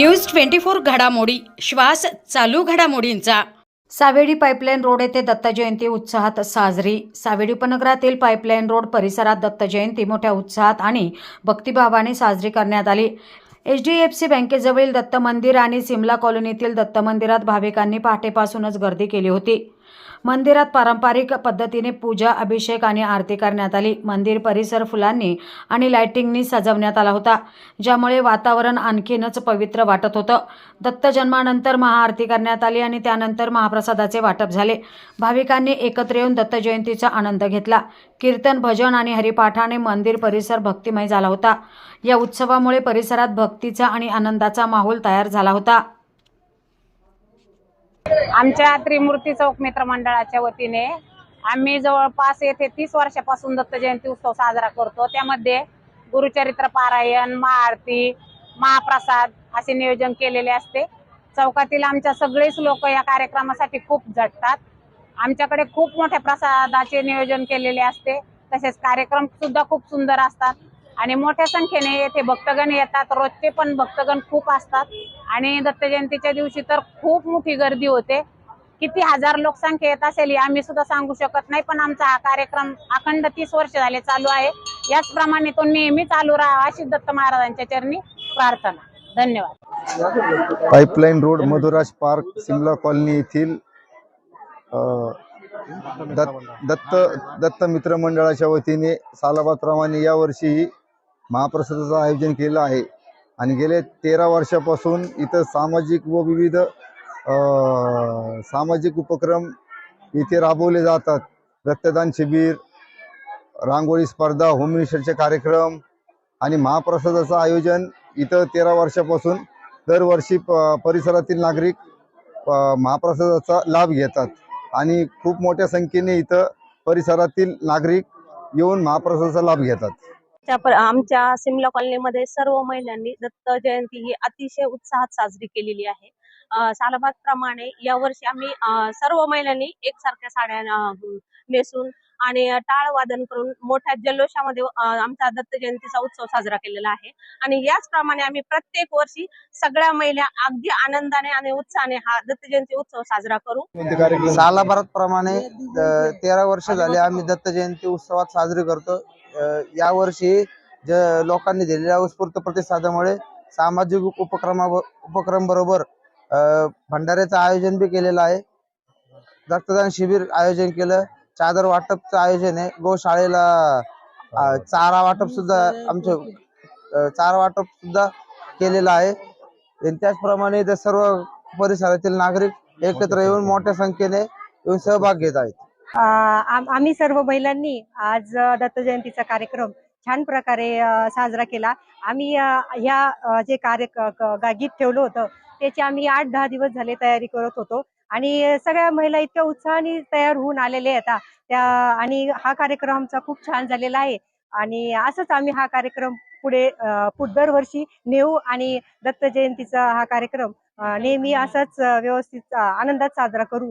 News twenty four घडामोडी. श्वास चालू घडामोडींचा. सावेडी पाईपलाईन रोड येथे दत्त जयंती उत्साहात साजरी. सावेडी उपनगरातील पाईपलाईन रोड परिसरात दत्त जयंती मोठ्या उत्साहात आणि भक्तिभावाने साजरी करण्यात आली. एच डी एफ सी बँकेजवळील दत्त मंदिर आणि सिमला कॉलनीतील दत्त मंदिरात भाविकांनी पहाटेपासूनच गर्दी केली होती. मंदिरात पारंपरिक पद्धतीने पूजा अभिषेक आणि आरती करण्यात आली. मंदिर परिसर फुलांनी आणि लायटिंगनी सजवण्यात आला होता ज्यामुळे वातावरण आणखीनच पवित्र वाटत होतं. दत्त जन्मानंतर महाआरती करण्यात आली आणि त्यानंतर महाप्रसादाचे वाटप झाले. भाविकांनी एकत्र येऊन दत्त जयंतीचा आनंद घेतला. कीर्तन भजन आणि हरिपाठाने मंदिर परिसर भक्तिमय झाला होता. या उत्सवामुळे परिसरात भक्तीचा आणि आनंदाचा माहोल तयार झाला होता. आमच्या त्रिमूर्ती चौक मित्र मंडळाच्या वतीने आम्ही जवळपास येथे तीस वर्षापासून दत्त जयंती उत्सव साजरा करतो. त्यामध्ये गुरुचरित्र पारायण महाआरती महाप्रसाद असे नियोजन केलेले असते. चौकातील आमच्या सगळेच लोक या कार्यक्रमासाठी खूप झटतात आमच्याकडे खूप मोठ्या प्रसादाचे नियोजन केलेले असते. तसेच कार्यक्रम सुद्धा खूप सुंदर असतात. आणि मोठ्या संख्येने येथे भक्तगण येतात. रोजचे पण भक्तगण खूप असतात. आणि दत्त जयंतीच्या दिवशी तर खूप मोठी गर्दी होते. किती हजार लोकसंख्या येत असेल आम्ही सुद्धा सांगू शकत नाही पण आमचा हा कार्यक्रम अखंड तीस वर्ष झाले चालू आहे. याचप्रमाणे तो नेहमी चालू राहा अशी दत्त महाराजांच्या चरणी प्रार्थना. धन्यवाद. Pipeline road Madhuraj park Simla colony येथील अ, दत्त दत्त मित्र मंडळाच्या वतीने सालाबादप्रमाणे यावर्षीही महाप्रसादाचं आयोजन केलं आहे. आणि गेले तेरा वर्षापासून इथं सामाजिक व विविध सामाजिक उपक्रम इथे राबवले जातात. रक्तदान शिबिर रांगोळी स्पर्धा होम मिनिस्टरचे कार्यक्रम आणि महाप्रसादाचं आयोजन इथं तेरा वर्षापासून दरवर्षी प- परिसरातील नागरिक प- महाप्रसादाचा लाभ घेतात. आणि खूप मोठ्या संख्येने इथं परिसरातील नागरिक येऊन महाप्रसादाचा लाभ घेतात. आमच्या सिमला कॉलनीमध्ये सर्व महिलांनी दत्त जयंती ही अतिशय उत्साहात साजरी केलेली आहे. अं, सालाबादप्रमाणे यावर्षी आम्ही अं, सर्व महिलांनी एकसारख्या साड्या नेसून आणि टाळ वादन करून मोठ्या जल्लोषामध्ये आमचा दत्त जयंतीचा उत्सव साजरा केलेला आहे. आणि याचप्रमाणे आम्ही प्रत्येक वर्षी सगळ्या महिला अगदी आनंदाने आणि उत्साहाने हा दत्त जयंती उत्सव साजरा करू. सालाबारात प्रमाणे तेरा वर्ष झाले आम्ही दत्त जयंती उत्सवात साजरी करतो यावर्षी ज लोकांनी दिलेल्या उत्स्फूर्त प्रतिसादामुळे सामाजिक उपक्रमा उपक्रम बरोबर अ, भंडाऱ्याचं आयोजन बी केलेलं आहे. रक्तदान शिबिर आयोजन केलं. चादर वाटपचं आयोजन आहे. गोशाळेला चारा वाटप सुद्धा आमचे चारा वाटप सुद्धा केलेलं आहे. त्याचप्रमाणे सर्व परिसरातील नागरिक एकत्र येऊन मोठ्या संख्येने येऊन सहभाग घेत आहेत. आम्ही सर्व महिलांनी आज दत्त जयंतीचा कार्यक्रम छान प्रकारे साजरा केला. आम्ही ह्या जे कार्य गीत ठेवलं होतं त्याची आम्ही आठ दहा दिवस झाले तयारी करत होतो. आणि सगळ्या महिला इतक्या उत्साहाने तयार होऊन आलेल्या आहेत. त्या आणि हा कार्यक्रम आमचा खूप छान झालेला आहे. आणि असंच आम्ही हा कार्यक्रम पुढे पुढ दरवर्षी नेऊ आणि दत्त जयंतीचा हा कार्यक्रम नेहमी असाच व्यवस्थित आनंदात साजरा करू.